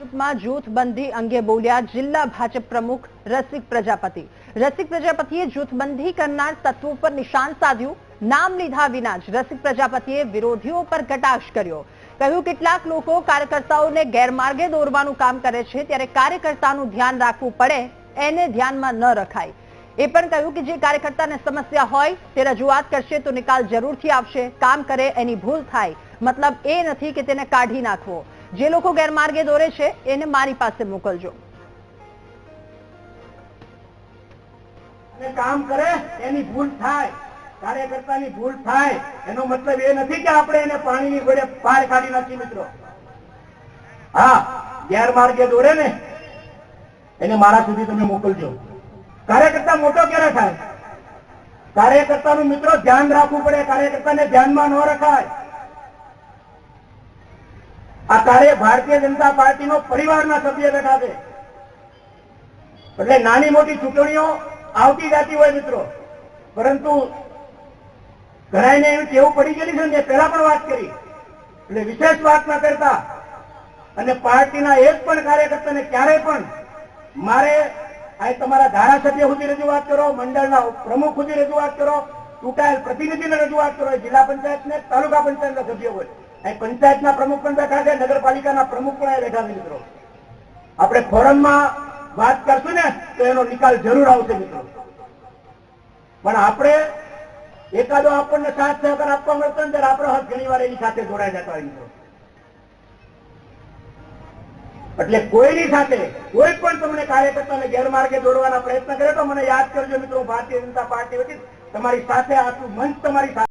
માં જૂથબંધી અંગે બોલ્યા જિલ્લા ભાજપ પ્રમુખ રસિક પ્રજાપતિ. રસિક પ્રજાપતિએ જૂથબંધી કરનાર તત્વો પર નિશાન સાધ્યું. નામ લીધા વિના જ રસિક પ્રજાપતિએ વિરોધીઓ પર કટાક્ષ કર્યો. કહ્યું, કેટલાક લોકો કાર્યકર્તાઓને ગેરમાર્ગે દોરવાનું કામ કરે છે. ત્યારે કાર્યકર્તાનું ધ્યાન રાખવું પડે. એને ધ્યાનમાં ન રખાય. એ પણ કહ્યું કે જે કાર્યકર્તાને સમસ્યા હોય તે રજૂઆત કરશે તો નિકાલ જરૂરથી આવશે. કામ કરે એની ભૂલ થાય. મતલબ એ નથી કે તેને કાઢી નાખવો. જે લોકો ગેરમાર્ગે દોરે છે, એને મારી પાસે મોકલજો. કામ કરે, એની ભૂલ થાય. કાર્યકર્તાની ભૂલ થાય. એનો મતલબ એ નથી કે આપણે એને પાણીની ઘોડે પાર કાઢી નાખી, મિત્રો. હા, ગેરમાર્ગે દોરે ને, એને મારા સુધી તમે મોકલજો. કાર્યકર્તા મોટો ક્યારે થાય? કાર્યકર્તાનું મિત્રો ધ્યાન રાખવું પડે. કાર્યકર્તાને ધ્યાનમાં ન રખાય. કાર્ય ભારતીય જનતા પાર્ટીનો પરિવારના સભ્ય બેઠા છે. એટલે નાની મોટી ચૂંટણીઓ આવતી જતી હોય મિત્રો. પરંતુ ઘણાને એવી પડી ગયેલી છે ને પહેલા પણ વાત કરી. એટલે વિશેષ વાત ના કરતા. અને પાર્ટીના એક પણ કાર્યકર્તાને ક્યારેય પણ મારે આ તમારા ધારાસભ્ય સુધી રજૂઆત કરો, મંડળના પ્રમુખ સુધી રજૂઆત કરો, ચૂંટાયેલ પ્રતિનિધિને રજૂઆત કરો જિલ્લા પંચાયતને તાલુકા પંચાયતના સભ્યો હોય. પંચાયતના પ્રમુખ પણ બેઠા છે, નગરપાલિકાના પ્રમુખ પણ બેઠા છે, મિત્રો. આપણે ફોરમમાં વાત કરશું ને, તો એનો નિકાલ જરૂર આવશે, મિત્રો. પણ આપણે એકાદો આપણને સાથ સહકાર આપવા મળતો ને, ત્યારે આપણો હક ઘણી એની સાથે જોડાઈ જતા હોય, મિત્રો. એટલે કોઈની સાથે કોઈ પણ તમને કાર્યકર્તાને ગેરમાર્ગે દોડવાના પ્રયત્ન કરે તો મને યાદ કરજો, મિત્રો. ભારતીય જનતા પાર્ટી વતી તમારી સાથે આખું મંચ તમારી સાથે